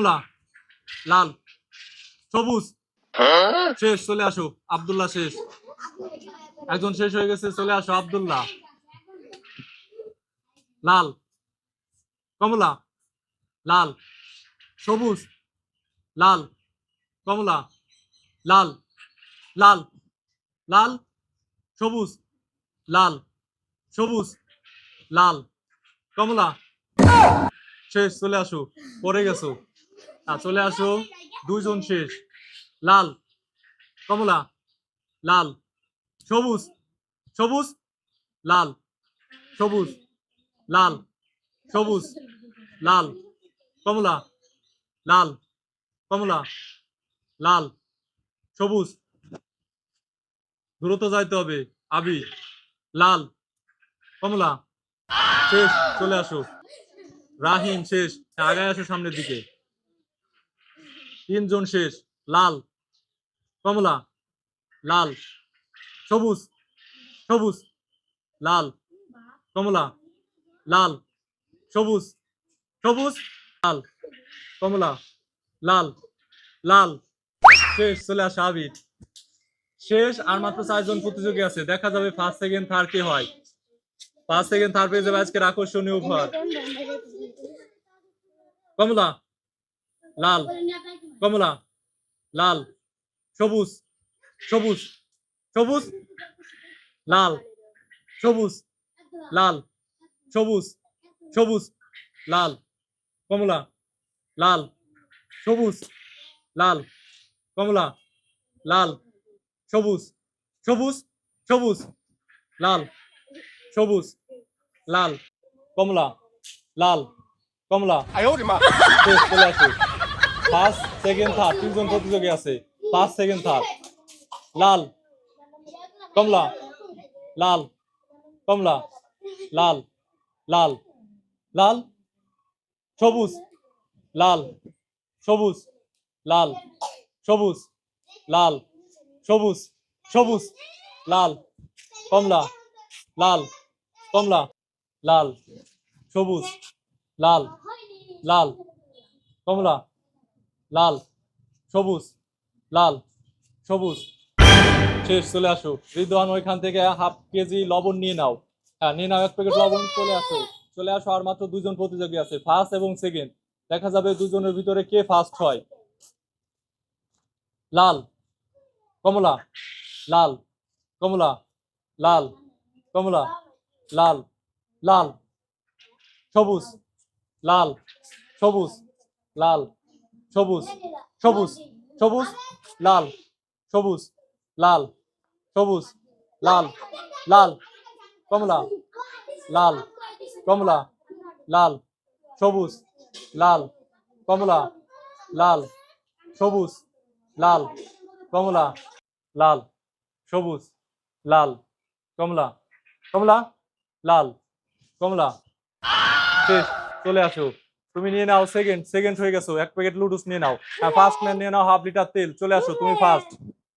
কমলা, লাল, সবুজ। শেষ, চলে আসো। আব্দুল্লাহ শেষ। একজন শেষ হয়ে গেছে, চলে আসো। আব্দুল্লাহ। লাল, কমলা, লাল, সবুজ, লাল, কমলা, লাল লাল লাল, সবুজ লাল সবুজ, লাল, কমলা। শেষ, চলে আসো। পড়ে গেছো। চলে আসো। দুইজন শেষ। লাল, কমলা, লাল। সবুজ সবুজ, লাল। সবুজ লাল। সবুজ, লাল। কমলা লাল। কমলা, লাল। সবুজ। দ্রুত যাইতে হবে। আবি, লাল। কমলা, শেষ। চলে আসো। রাহিম, শেষ। আগায় আসো সামনের দিকে। তিনজন শেষ, লাল। কমলা, লাল। সবুজ সবুজ, লাল। কমলা, লাল। সবুজ সবুজ, লাল। কমলা, লাল লাল। শেষ, চলে আসা আবির। শেষ, আর মাত্র চারজন প্রতিযোগী আছে। দেখা যাবে ফার্স্ট সেকেন্ড থার্ড কে হয়। ফার্স্ট সেকেন্ড থার্ড পেয়ে যাবে আজকের আকর্ষণীয় উপহার। কমলা, লাল। কমলা লাল সবুজ সবুজ সবুজ লাল সবুজ লাল সবুজ সবুজ লাল কমলা লাল সবুজ লাল কমলা লাল সবুজ সবুজ সবুজ লাল সবুজ লাল কমলা লাল কমলা আয়ো রে মা। ফার্স্ট সেকেন্ড থার্ড তিনজন প্রতিযোগী আছে। ফার্স্ট সেকেন্ড থার্ড লাল। কমলা। লাল। কমলা। লাল। লাল। লাল। সবুজ। লাল। সবুজ। লাল। সবুজ। লাল। সবুজ। সবুজ। লাল। কমলা। লাল। কমলা। লাল। সবুজ। লাল। লাল। কমলা। লাল, সবুজ লাল, সবুজ। শেষ, চলে আসো। রিদওয়ান, ওইখান থেকে হাফ কেজি লবণ নিয়ে নাও। হ্যাঁ নিয়ে নাও, এক প্যাকেট লবণ, চলে আসো। চলে আসো, আর মাত্র দুজন প্রতিযোগী আছে। ফার্স্ট এবং সেকেন্ড দেখা যাবে দুজনের ভিতরে কে ফার্স্ট হয়। লাল, কমলা লাল কমলা লাল কমলা, লাল লাল, সবুজ লাল সবুজ, লাল। সবুজ সবুজ সবুজ লাল সবুজ লাল সবুজ লাল লাল কমলা লাল কমলা লাল সবুজ লাল কমলা লাল সবুজ লাল কমলা লাল সবুজ লাল কমলা কমলা লাল কমলা। শেষ চলে আসো। তুমি নিয়ে নাও সেকেন্ড সেকেন্ড হয়ে গেছো। এক প্যাকেট লুডুস নিয়ে নাও। হ্যাঁ ফার্স্ট নিয়ে নাও হাফ লিটার তেল। চলে আসো তুমি ফার্স্ট